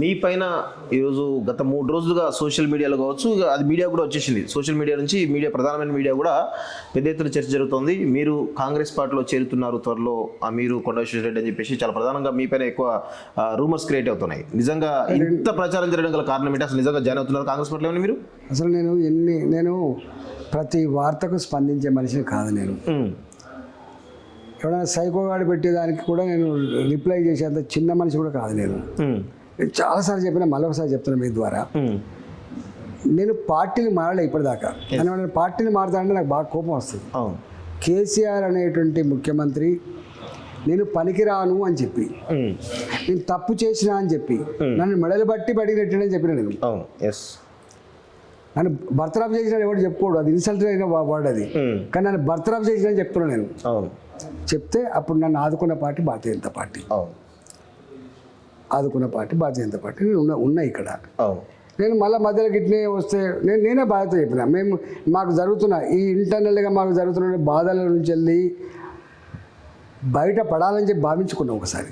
మీ పైన ఈరోజు గత మూడు రోజులుగా సోషల్ మీడియాలో కావచ్చు అది మీడియా కూడా వచ్చేసింది. సోషల్ మీడియా నుంచి మీడియా ప్రధానమైన మీడియా కూడా పెద్ద ఎత్తున చర్చ జరుగుతోంది. మీరు కాంగ్రెస్ పార్టీలో చేరుతున్నారు త్వరలో మీరు కొండ విశ్వేశ్వరరెడ్డి అని చెప్పేసి చాలా ప్రధానంగా మీ పైన ఎక్కువ రూమర్స్ క్రియేట్ అవుతున్నాయి. నిజంగా ఇంత ప్రచారం జరగడం గల కారణం ఏంటి? అసలు నిజంగా జాయిన్ అవుతున్నారు కాంగ్రెస్ పార్టీలో మీరు? అసలు నేను ఎన్ని నేను ప్రతి వార్తకు స్పందించే మనిషిని కాదు నేను. ఉమ్, ఎవరైనా సైకోగాడు పెట్టేదానికి కూడా నేను రిప్లై చేసేంత చిన్న మనిషి కూడా కాదు నేను. నేను చాలాసార్లు చెప్పిన మళ్ళొకసారి చెప్తున్నా మీ ద్వారా. నేను పార్టీని మారలే ఇప్పటిదాకా. నేను పార్టీని మారుతానంటే నాకు బాగా కోపం వస్తుంది. కేసీఆర్ అనేటువంటి ముఖ్యమంత్రి నేను పనికిరాను అని చెప్పి నేను తప్పు చేసినా అని చెప్పి నన్ను మెడలు బట్టి బడికి నెట్టినని చెప్పిన నేను. నన్ను బర్తరాఫ్ చేసిన ఎవరు చెప్పుకోడు. అది ఇన్సల్ట్ అయిన వర్డ్ అది. కానీ నన్ను బర్తరాఫ్ చేసిన అని చెప్తున్నాను నేను. చెప్తే అప్పుడు నన్ను ఆదుకున్న పార్టీ భారతీయ జనతా పార్టీ. ఆదుకున్న పార్టీ భారతీయ జనతా పార్టీ నేను ఉన్న ఉన్నా ఇక్కడ. నేను మళ్ళీ మధ్యలో గిట్నే వస్తే నేను నేనే బాధ్యత చెప్పిన. మేము మాకు జరుగుతున్న ఈ ఇంటర్నల్గా మాకు జరుగుతున్న బాధల నుంచి వెళ్ళి బయట పడాలని చెప్పి భావించుకున్నాం ఒకసారి.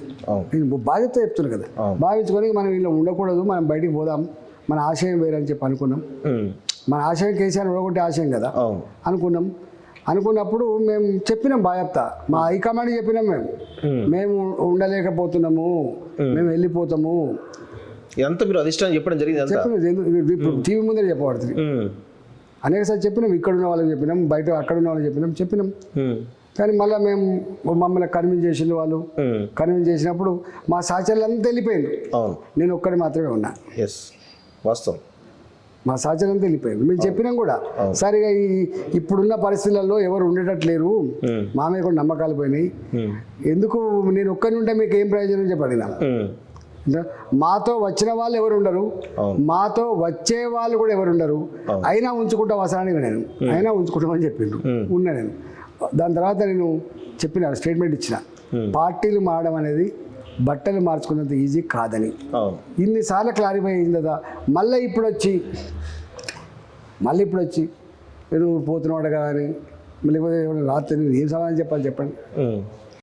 నేను బాధ్యత చెప్తున్నా కదా. భావించుకొని మనం ఇలా ఉండకూడదు మనం బయటికి పోదాం మన ఆశయం వేరని చెప్పి అనుకున్నాం. మన ఆశయం కేసీఆర్ ఉండకుంటే ఆశయం కదా అనుకున్నాం. అనుకున్నప్పుడు మేము చెప్పినాం బాధ్యత మా హైకమాండ్ చెప్పినాం మేము. ఉమ్. మేము ఉండలేకపోతున్నాము. మేము వెళ్ళిపోతాము. ఇదంతా మీరు అధిష్టానం చెప్పడం జరిగింది అంతా? చెప్పిన. ఇప్పుడు టీవీ ముందర చెప్పబడుతుంది. అనేకసారి చెప్పినాం ఇక్కడ ఉన్న వాళ్ళకి చెప్పినాం బయట అక్కడ ఉన్న వాళ్ళకి చెప్పినాం చెప్పినాం. కానీ మళ్ళీ మేము మమ్మల్ని కన్విన్స్ చేసిన వాళ్ళు. కన్విన్స్ చేసినప్పుడు మా సహచరులు అంతా వెళ్ళిపోయింది నేను ఒక్కడి మాత్రమే ఉన్నా. ఎస్ వాస్తవం. మా సహచరులు అంతా వెళ్ళిపోయింది మేము చెప్పినాం కూడా సరిగా ఈ ఇప్పుడున్న పరిస్థితులలో ఎవరు ఉండేటట్లేరు ఉమ్, మా మీద కూడా నమ్మకాలు పోయినాయి. ఎందుకు నేను ఒక్కరి ఉంటే మీకు ఏం ప్రయోజనం చెప్పి అడిగినా ఉమ్, అంటే మాతో వచ్చిన వాళ్ళు ఎవరు ఉండరు. మాతో వచ్చే వాళ్ళు కూడా ఎవరు ఉండరు. అయినా ఉంచుకుంటా వసానికి నేను. అయినా ఉంచుకుంటామని చెప్పిండ్రు. ఉన్నా నేను. దాని తర్వాత నేను చెప్పిన స్టేట్మెంట్ ఇచ్చిన. పార్టీలు మారడం అనేది బట్టలు మార్చుకున్నంత ఈజీ కాదని. ఇన్నిసార్లు క్లారిఫై అయింది కదా మళ్ళీ ఇప్పుడు వచ్చి మళ్ళీ ఇప్పుడు వచ్చి నేను పోతున్నాడు కదా అని లేకపోతే ఏమైనా రాత్రి నేను ఏం సమాధానం చెప్పాలి చెప్పండి.